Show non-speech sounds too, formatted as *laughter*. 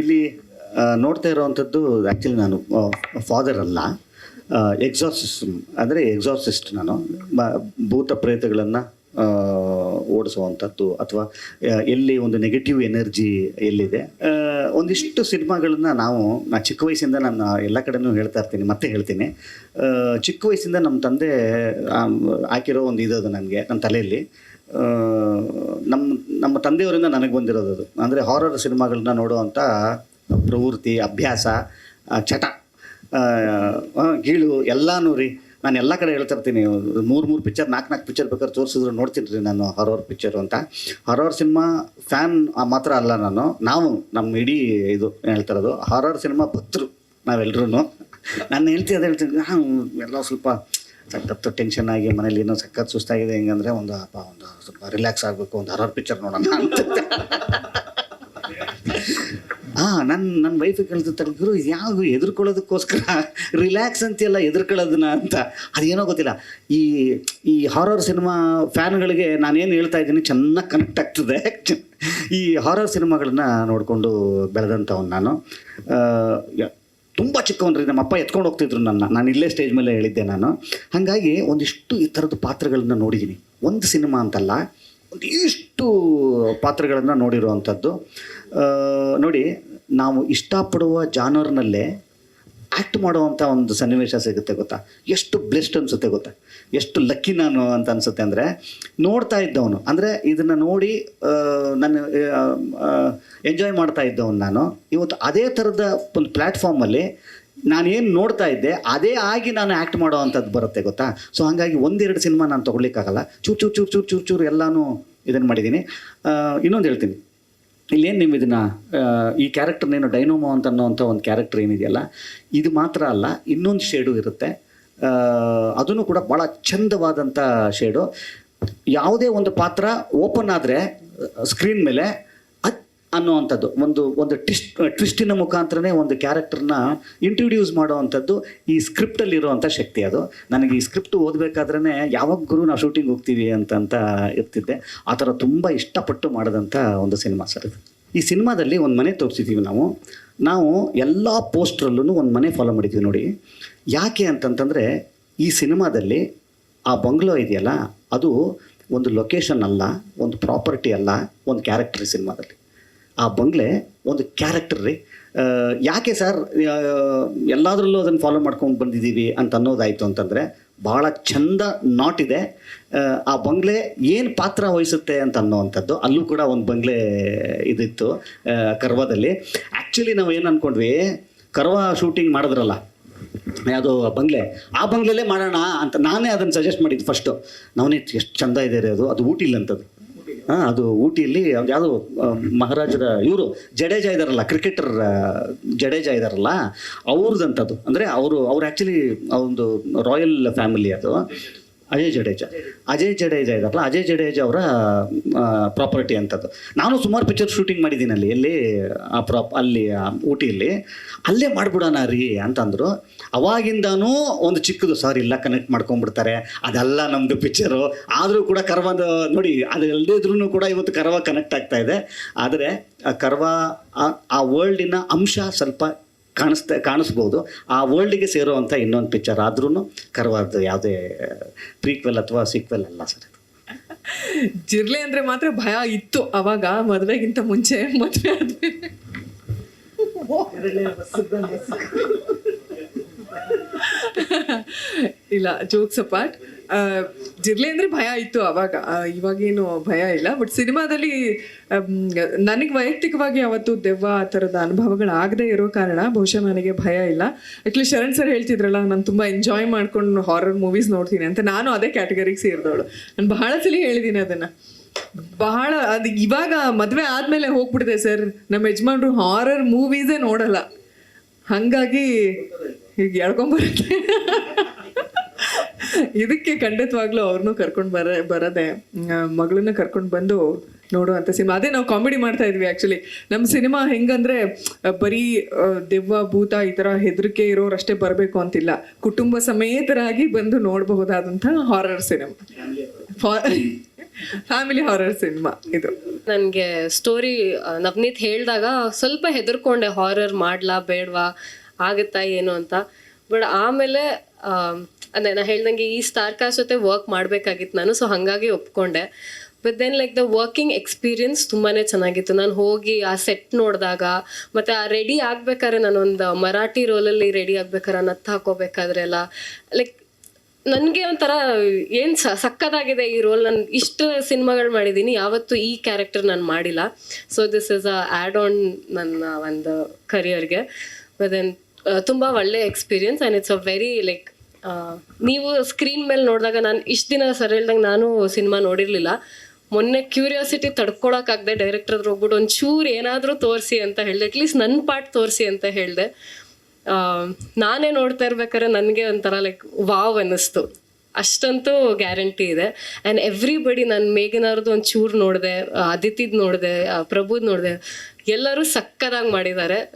ಇಲ್ಲಿ ನೋಡ್ತಾ ಇರೋವಂಥದ್ದು ಆ್ಯಕ್ಚುಲಿ ನಾನು ಫಾದರ್ ಅಲ್ಲ. ಎಕ್ಸಾಸಿಸ್ಮ್ ಅಂದರೆ ಎಕ್ಸಾಸಿಸ್ಟ್ ನಾನು. ಭೂತ ಪ್ರೇತಗಳನ್ನು ಓಡಿಸುವಂಥದ್ದು ಅಥವಾ ಎಲ್ಲಿ ಒಂದು ನೆಗೆಟಿವ್ ಎನರ್ಜಿ ಎಲ್ಲಿದೆ. ಒಂದಿಷ್ಟು ಸಿನಿಮಾಗಳನ್ನ ನಾವು, ನಾ ಚಿಕ್ಕ ವಯಸ್ಸಿಂದ ನಾನು ಎಲ್ಲ ಕಡೆನೂ ಹೇಳ್ತಾ ಇರ್ತೀನಿ, ಮತ್ತೆ ಹೇಳ್ತೀನಿ. ಚಿಕ್ಕ ವಯಸ್ಸಿಂದ ನಮ್ಮ ತಂದೆ ಹಾಕಿರೋ ಒಂದು ಇದು ನನಗೆ, ನನ್ನ ತಲೆಯಲ್ಲಿ. ನಮ್ಮ ನಮ್ಮ ತಂದೆಯವರಿಂದ ನನಗೆ ಬಂದಿರೋದು ಅದು. ಅಂದರೆ ಹಾರರ್ ಸಿನಿಮಾಗಳನ್ನ ನೋಡುವಂಥ ಪ್ರವೃತ್ತಿ, ಅಭ್ಯಾಸ ಚಟ ಗೀಳು ಎಲ್ಲನೂ ರೀ ನಾನು ಎಲ್ಲ ಕಡೆ ಹೇಳ್ತಿರ್ತೀನಿ ಮೂರು ಮೂರು ಪಿಕ್ಚರ್ ನಾಲ್ಕು ನಾಲ್ಕು ಪಿಕ್ಚರ್ ಬೇಕಾದ್ರೆ ತೋರಿಸಿದ್ರು ನೋಡ್ತೀನಿ ರೀ ನಾನು ಹಾರರ್ ಪಿಕ್ಚರು ಅಂತ. ಹಾರರ್ ಸಿನಿಮಾ ಫ್ಯಾನ್ ಮಾತ್ರ ಅಲ್ಲ ನಾನು. ನಾವು, ನಮ್ಮ ಇಡೀ ಇದು ಹೇಳ್ತಿರೋದು ಹಾರರ್ ಸಿನಿಮಾ ಭಕ್ತರು ನಾವೆಲ್ಲರೂ ನಾನು ಹೇಳ್ತೀನಿ ಅದು ಹೇಳ್ತೀನಿ ಎಲ್ಲ ಸ್ವಲ್ಪ ಸಖತ್ತು ಟೆನ್ಷನ್ ಆಗಿ ಮನೇಲಿ ಏನೋ ಸಖತ್ ಸುಸ್ತಾಗಿದೆ, ಹೆಂಗಂದ್ರೆ ಒಂದು, ಅಪ್ಪ, ಒಂದು ಸ್ವಲ್ಪ ರಿಲ್ಯಾಕ್ಸ್ ಆಗಬೇಕು, ಒಂದು ಹರರ್ ಪಿಕ್ಚರ್ ನೋಡೋಣ ಅಂತ. ಹಾಂ ನನ್ನ ನನ್ನ ಕೆಲಸ ಗುರು ಇದು ಯಾವ ಎದುರ್ಕೊಳ್ಳೋದಕ್ಕೋಸ್ಕರ ರಿಲ್ಯಾಕ್ಸ್ ಅಂತೆಲ್ಲ ಎದುರ್ಕೊಳ್ಳೋದನ್ನ ಅಂತ. ಅದೇನೋ ಗೊತ್ತಿಲ್ಲ. ಈ ಈ ಹಾರರ್ ಸಿನಿಮಾ ಫ್ಯಾನ್ಗಳಿಗೆ ನಾನೇನು ಹೇಳ್ತಾ ಇದ್ದೀನಿ, ಚೆನ್ನಾಗಿ ಕನೆಕ್ಟ್ ಆಗ್ತದೆ. ಈ ಹಾರರ್ ಸಿನಿಮಾಗಳನ್ನ ನೋಡಿಕೊಂಡು ಬೆಳೆದಂಥವ್ನು ನಾನು. ತುಂಬ ಚಿಕ್ಕವನ್ರಿ, ನಮ್ಮ ಅಪ್ಪ ಎತ್ಕೊಂಡು ಹೋಗ್ತಿದ್ರು ನನ್ನ. ನಾನು ಇಲ್ಲೇ ಸ್ಟೇಜ್ ಮೇಲೆ ಹೇಳಿದ್ದೆ ನಾನು. ಹಾಗಾಗಿ ಒಂದಿಷ್ಟು ಈ ಥರದ ಪಾತ್ರಗಳನ್ನ ನೋಡಿದ್ದೀನಿ ಒಂದು ಸಿನಿಮಾ ಅಂತಲ್ಲ, ಒಂದಿಷ್ಟು ಪಾತ್ರಗಳನ್ನು ನೋಡಿರುವಂಥದ್ದು ನೋಡಿ, ನಾವು ಇಷ್ಟಪಡುವ ಜಾನರ್ನಲ್ಲೇ ಆ್ಯಕ್ಟ್ ಮಾಡುವಂಥ ಒಂದು ಸನ್ನಿವೇಶ ಸಿಗುತ್ತೆ ಗೊತ್ತಾ? ಎಷ್ಟು ಬ್ಲೆಸ್ಟ್ ಅನಿಸುತ್ತೆ ಗೊತ್ತಾ? ಎಷ್ಟು ಲಕ್ಕಿ ನಾನು ಅಂತ ಅನಿಸುತ್ತೆ ಅಂದರೆ, ನೋಡ್ತಾ ಇದ್ದವನು, ಅಂದರೆ ಇದನ್ನು ನೋಡಿ ನಾನು ಎಂಜಾಯ್ ಮಾಡ್ತಾ ಇದ್ದವನು ನಾನು. ಇವತ್ತು ಅದೇ ಥರದ ಒಂದು ಪ್ಲ್ಯಾಟ್ಫಾರ್ಮಲ್ಲಿ ನಾನೇನು ನೋಡ್ತಾ ಇದ್ದೆ, ಅದೇ ಆಗಿ ನಾನು ಆ್ಯಕ್ಟ್ ಮಾಡೋ ಅಂಥದ್ದು ಬರುತ್ತೆ ಗೊತ್ತಾ? ಸೊ ಹಾಗಾಗಿ ಒಂದೆರಡು ಸಿನಿಮಾ ನಾನು ತೊಗೊಳ್ಲಿಕ್ಕಾಗಲ್ಲ ಚೂರು ಚೂರು ಚೂರು ಚೂರು ಚೂರು ಚೂರು ಎಲ್ಲನೂ ಇದನ್ನು ಮಾಡಿದ್ದೀನಿ ಇನ್ನೊಂದು ಹೇಳ್ತೀನಿ. ಇಲ್ಲೇನು ನಿಮ್ಮ ಇದನ್ನು ಈ ಕ್ಯಾರೆಕ್ಟರ್ನೇನು ಡೈನೋಮೋ ಅಂತ ಅನ್ನೋವಂಥ ಒಂದು ಕ್ಯಾರೆಕ್ಟರ್ ಏನಿದೆಯಲ್ಲ, ಇದು ಮಾತ್ರ ಅಲ್ಲ, ಇನ್ನೊಂದು ಶೇಡು ಇರುತ್ತೆ. ಅದನ್ನು ಕೂಡ ಭಾಳ ಚಂದವಾದಂಥ ಶೇಡು ಯಾವುದೇ ಒಂದು ಪಾತ್ರ ಓಪನ್ ಆದರೆ ಸ್ಕ್ರೀನ್ ಮೇಲೆ ಅದ್ ಅನ್ನುವಂಥದ್ದು. ಒಂದು ಒಂದು ಟ್ವಿಸ್ಟ್, ಟ್ವಿಸ್ಟಿನ ಮುಖಾಂತರನೇ ಒಂದು ಕ್ಯಾರೆಕ್ಟರ್ನ ಇಂಟ್ರೊಡ್ಯೂಸ್ ಮಾಡುವಂಥದ್ದು ಈ ಸ್ಕ್ರಿಪ್ಟಲ್ಲಿ ಇರುವಂಥ ಶಕ್ತಿ ಅದು. ನನಗೆ ಈ ಸ್ಕ್ರಿಪ್ಟ್ ಓದಬೇಕಾದ್ರೆ ಯಾವಾಗ ಗುರು ನಾವು ಶೂಟಿಂಗ್ ಹೋಗ್ತೀವಿ ಅಂತಂತ ಇರ್ತಿದ್ದೆ. ಆ ಥರ ತುಂಬ ಇಷ್ಟಪಟ್ಟು ಮಾಡಿದಂಥ ಒಂದು ಸಿನಿಮಾ ಸರ್ ಇದು. ಈ ಸಿನಿಮಾದಲ್ಲಿ ಒಂದು ಮನೆ ತೋರಿಸಿದ್ದೀವಿ ನಾವು. ನಾವು ಎಲ್ಲ ಪೋಸ್ಟ್ರಲ್ಲೂ ಒಂದು ಮನೆ ಫಾಲೋ ಮಾಡಿದ್ವಿ ನೋಡಿ. ಯಾಕೆ ಅಂತಂತಂದರೆ ಈ ಸಿನಿಮಾದಲ್ಲಿ ಆ ಬಂಗ್ಲೋ ಇದೆಯಲ್ಲ, ಅದು ಒಂದು ಲೊಕೇಶನ್ ಅಲ್ಲ, ಒಂದು ಪ್ರಾಪರ್ಟಿ ಅಲ್ಲ, ಒಂದು ಕ್ಯಾರೆಕ್ಟರ್ ಸಿನಿಮಾದಲ್ಲಿ. ಆ ಬಂಗ್ಲೆ ಒಂದು ಕ್ಯಾರೆಕ್ಟರ್ ರೀ. ಯಾಕೆ ಸರ್ ಎಲ್ಲದರಲ್ಲೂ ಅದನ್ನು ಫಾಲೋ ಮಾಡ್ಕೊಂಡು ಬಂದಿದ್ದೀವಿ ಅಂತ ಅನ್ನೋದಾಯಿತು ಅಂತಂದರೆ ಭಾಳ ಚಂದ ನಾಟ್ ಇದೆ. ಆ, ಬಂಗ್ಲೆ ಏನು ಪಾತ್ರ ವಹಿಸುತ್ತೆ ಅಂತ ಅನ್ನೋವಂಥದ್ದು ಅಲ್ಲೂ ಕೂಡ ಒಂದು ಬಂಗ್ಲೆ ಇದಿತ್ತು ಕರ್ವಾದಲ್ಲಿ. ಆ್ಯಕ್ಚುಲಿ ನಾವು ಏನು ಅಂದ್ಕೊಂಡ್ವಿ ಕರ್ವಾ ಶೂಟಿಂಗ್ ಮಾಡಿದ್ರಲ್ಲ ಯಾವುದು ಬಂಗ್ಲೆ ಆ ಬಂಗ್ಲೆಲೇ ಮಾಡೋಣ ಅಂತ ನಾನೇ ಅದನ್ನು ಸಜೆಸ್ಟ್ ಮಾಡಿದ್ದು ಫಸ್ಟು ನಾವನೇ ಎಷ್ಟು ಚಂದ ಇದೆ ರೀ ಅದು ಅದು ಊಟಿಲ್ಲ ಅಂತದ್ದು ಹಾಂ, ಅದು ಊಟಿಯಲ್ಲಿ ಅದು ಯಾವುದೋ ಮಹಾರಾಜರ ಇವರು ಜಡೇಜಾ ಇದಾರಲ್ಲ ಕ್ರಿಕೆಟರ್ ಜಡೇಜಾ ಇದಾರಲ್ಲ ಅವ್ರದ್ದಂಥದ್ದು ಅಂದರೆ ಅವರು ಅವ್ರು ಆ್ಯಕ್ಚುಲಿ ಒಂದು ರಾಯಲ್ ಫ್ಯಾಮಿಲಿ ಅದು. ಅಜಯ್ ಜಡೇಜಾ. ಅಜಯ್ ಜಡೇಜಾ ಇದಾರಲ್ಲ, ಅಜಯ್ ಜಡೇಜಾ ಅವರ ಪ್ರಾಪರ್ಟಿ ಅಂಥದ್ದು ನಾನು ಸುಮಾರು ಪಿಕ್ಚರ್ ಶೂಟಿಂಗ್ ಮಾಡಿದ್ದೀನಿ ಅಲ್ಲಿ, ಎಲ್ಲಿ, ಆ ಪ್ರಾಪ್ ಅಲ್ಲಿ ಊಟಿಯಲ್ಲಿ. ಅಲ್ಲೇ ಮಾಡ್ಬಿಡೋಣ ರೀ ಅಂತಂದರು. ಅವಾಗಿಂದನೂ ಒಂದು ಚಿಕ್ಕದು, ಸರ್, ಇಲ್ಲ ಕನೆಕ್ಟ್ ಮಾಡ್ಕೊಂಡ್ಬಿಡ್ತಾರೆ. ಅದೆಲ್ಲ ನಮ್ಮದು ಪಿಕ್ಚರು ಆದರೂ ಕೂಡ ಕರ್ವಾದ ನೋಡಿ, ಅದು ಎಲ್ಲದೇ ಇದ್ರೂ ಕೂಡ ಇವತ್ತು ಕರ್ವ ಕನೆಕ್ಟ್ ಆಗ್ತಾ ಇದೆ. ಆದರೆ, ಆ ಕರ್ವ, ಆ ವರ್ಲ್ಡಿನ ಅಂಶ ಸ್ವಲ್ಪ ಕಾಣಿಸ್ತಾ ಕಾಣಿಸ್ಬೋದು. ಆ ವರ್ಲ್ಡ್ಗೆ ಸೇರುವಂಥ ಇನ್ನೊಂದು ಪಿಕ್ಚರ್ ಆದ್ರೂ ಕರ್ವಾದ್ದು ಯಾವುದೇ ಪ್ರೀಕ್ವೆಲ್ ಅಥವಾ ಸೀಕ್ವೆಲ್ ಅಲ್ಲ ಸರ್ *laughs* ಜಿರ್ಲೆ ಅಂದ್ರೆ ಮಾತ್ರ ಭಯ ಇತ್ತು ಅವಾಗ ಮದುವೆಗಿಂತ ಮುಂಚೆ ಮದುವೆ ಆದ್ಮೇಲೆ. *laughs* ಇಲ್ಲ ಜೋಕ್ಸ್ ಅಪಾರ್ಟ್ ಜಿರ್ಲೆ ಅಂದ್ರೆ ಭಯ ಇತ್ತು ಅವಾಗ. ಇವಾಗೇನು ಭಯ ಇಲ್ಲ. ಬಟ್ ಸಿನಿಮಾದಲ್ಲಿ ನನಗೆ ವೈಯಕ್ತಿಕವಾಗಿ ಅವತ್ತು ದೆವ್ವ ಆ ಥರದ ಅನುಭವಗಳಾಗದೇ ಇರೋ ಕಾರಣ ಬಹುಶಃ ನನಗೆ ಭಯ ಇಲ್ಲ. ಆಕ್ಚುಲಿ ಶರಣ್ ಸರ್ ಹೇಳ್ತಿದ್ರಲ್ಲ, ನಾನು ತುಂಬಾ ಎಂಜಾಯ್ ಮಾಡ್ಕೊಂಡು ಹಾರರ್ ಮೂವೀಸ್ ನೋಡ್ತೀನಿ ಅಂತ ನಾನು ಅದೇ ಕ್ಯಾಟಗರಿಗೆ ಸೇರಿದವಳು. ನಾನು ಬಹಳ ಸಲ ಹೇಳಿದ್ದೀನಿ ಅದನ್ನ. ಬಹಳ, ಅದು ಇವಾಗ ಮದುವೆ ಆದಮೇಲೆ ಹೋಗ್ಬಿಟ್ಟಿದೆ ಸರ್ ನಮ್ಮ ಯಜಮಾನ್ರು ಹಾರರ್ ಮೂವೀಸೇ ನೋಡಲ್ಲ. ಹಂಗಾಗಿ ಈಗ ಎಳ್ಕೊಂಬರುತ್ತೆ ಇದಕ್ಕೆ ಖಂಡಿತವಾಗ್ಲೂ ಅವ್ರನ್ನೂ ಕರ್ಕೊಂಡು ಬರ, ಬರದೆ ಮಗಳನ್ನ ಕರ್ಕೊಂಡು ಬಂದು ನೋಡುವಂಥ ಸಿನಿಮಾ. ಅದೇ ನಾವು ಕಾಮಿಡಿ ಮಾಡ್ತಾ ಇದ್ವಿ ಆ್ಯಕ್ಚುಲಿ ನಮ್ಮ ಸಿನಿಮಾ ಹೆಂಗಂದ್ರೆ ಬರೀ ದೆವ್ವ, ಭೂತ ಈ ಥರ ಹೆದರಿಕೆ ಇರೋರಷ್ಟೇ ಬರಬೇಕು ಅಂತಿಲ್ಲ. ಕುಟುಂಬ ಸಮೇತರಾಗಿ ಬಂದು ನೋಡಬಹುದಾದಂಥ horror cinema family horror cinema ಇದು. ನನಗೆ ಸ್ಟೋರಿ ನವನೀತ್ ಹೇಳಿದಾಗ ಸ್ವಲ್ಪ ಹೆದರ್ಕೊಂಡೆ ಹಾರರ್ ಮಾಡ್ಲಾ ಬೇಡವಾ? ಆಗುತ್ತಾ ಏನು ಅಂತ. ಬಟ್ ಆಮೇಲೆ ಅಂದ್ರೆ ಅದೇ ನಾ ಹೇಳ್ದಂಗೆ ಈ ಸ್ಟಾರ್ ಕಾಸ್ಟ್ ಜೊತೆ ವರ್ಕ್ ಮಾಡಬೇಕಾಗಿತ್ತು ನಾನು ಸೊ ಹಾಗಾಗಿ ಒಪ್ಕೊಂಡೆ. But then like the working experience ತುಂಬಾ ಚೆನ್ನಾಗಿತ್ತು. ನಾನು ಹೋಗಿ ಆ ಸೆಟ್ ನೋಡಿದಾಗ, ಮತ್ತು ಆ ರೆಡಿ ಆಗ್ಬೇಕಾದ್ರೆ ನಾನೊಂದು ಮರಾಠಿ ರೋಲಲ್ಲಿ ರೆಡಿ ಆಗ್ಬೇಕಾದ್ರೆ ನತ್ತು ಹಾಕೋಬೇಕಾದ್ರೆ ಎಲ್ಲ ಲೈಕ್ ನನಗೆ ಒಂಥರ ಏನು ಸ, ಸಕ್ಕತ್ತಾಗಿದೆ ಈ ರೋಲ್ ನಾನು ಇಷ್ಟು ಸಿನಿಮಾಗಳು ಮಾಡಿದ್ದೀನಿ ಯಾವತ್ತೂ ಈ ಕ್ಯಾರೆಕ್ಟರ್ ನಾನು ಮಾಡಿಲ್ಲ. So this is a add on ನನ್ನ ಒಂದು ಕರಿಯರ್ಗೆ ದೆನ್ ತುಂಬ ಒಳ್ಳೆ experience and it's a very like ನೀವು ಸ್ಕ್ರೀನ್ ಮೇಲೆ ನೋಡಿದಾಗ ನಾನು ಇಷ್ಟು ದಿನ ಸರ್ ಹೇಳ್ದಂಗೆ ನಾನು ಸಿನಿಮಾ ನೋಡಿರಲಿಲ್ಲ. ಮೊನ್ನೆ ಕ್ಯೂರಿಯಾಸಿಟಿ ತಡ್ಕೊಳಕ್ಕಾಗದೆ ಡೈರೆಕ್ಟರ್ ಹತ್ರ ಹೋಗ್ಬಿಟ್ಟು ಒಂಚೂರು ಏನಾದರೂ ತೋರಿಸಿ ಅಂತ ಹೇಳಿದೆ. ಅಟ್ಲೀಸ್ಟ್ ನನ್ನ ಪಾರ್ಟ್ ತೋರಿಸಿ ಅಂತ ಹೇಳಿದೆ. ನಾನೇ ನೋಡ್ತಾ ಇರ್ಬೇಕಾದ್ರೆ ನನಗೆ ಒಂಥರ ಲೈಕ್ ವಾವ್ ಅನ್ನಿಸ್ತು. ಅಷ್ಟಂತೂ ಗ್ಯಾರಂಟಿ ಇದೆ. ಆ್ಯಂಡ್ ಎವ್ರಿಬಡಿ ನಾನು ಮೇಘನವ್ರದ್ದು ಒಂದು ಚೂರು ನೋಡಿದೆ ಅದಿತಿದ್ ನೋಡಿದೆ ಪ್ರಭುದ್ ನೋಡಿದೆ. ಎಲ್ಲರೂ ಸಕ್ಕದಾಗಿ ಮಾಡಿದ್ದಾರೆ.